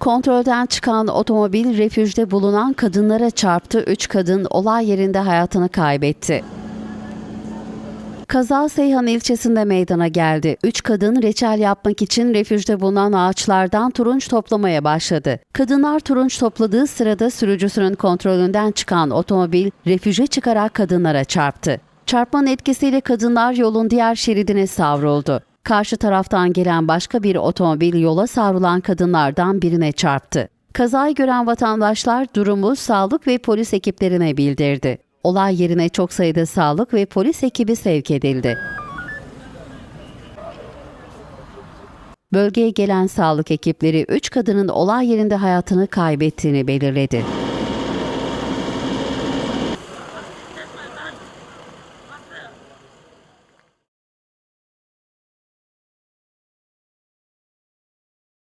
Kontrolden çıkan otomobil refüjde bulunan kadınlara çarptı. 3 kadın olay yerinde hayatını kaybetti. Kaza Seyhan ilçesinde meydana geldi. Üç kadın reçel yapmak için refüjde bulunan ağaçlardan turunç toplamaya başladı. Kadınlar turunç topladığı sırada sürücüsünün kontrolünden çıkan otomobil refüje çıkarak kadınlara çarptı. Çarpmanın etkisiyle kadınlar yolun diğer şeridine savruldu. Karşı taraftan gelen başka bir otomobil yola savrulan kadınlardan birine çarptı. Kazayı gören vatandaşlar durumu sağlık ve polis ekiplerine bildirdi. Olay yerine çok sayıda sağlık ve polis ekibi sevk edildi. Bölgeye gelen sağlık ekipleri 3 kadının olay yerinde hayatını kaybettiğini belirledi.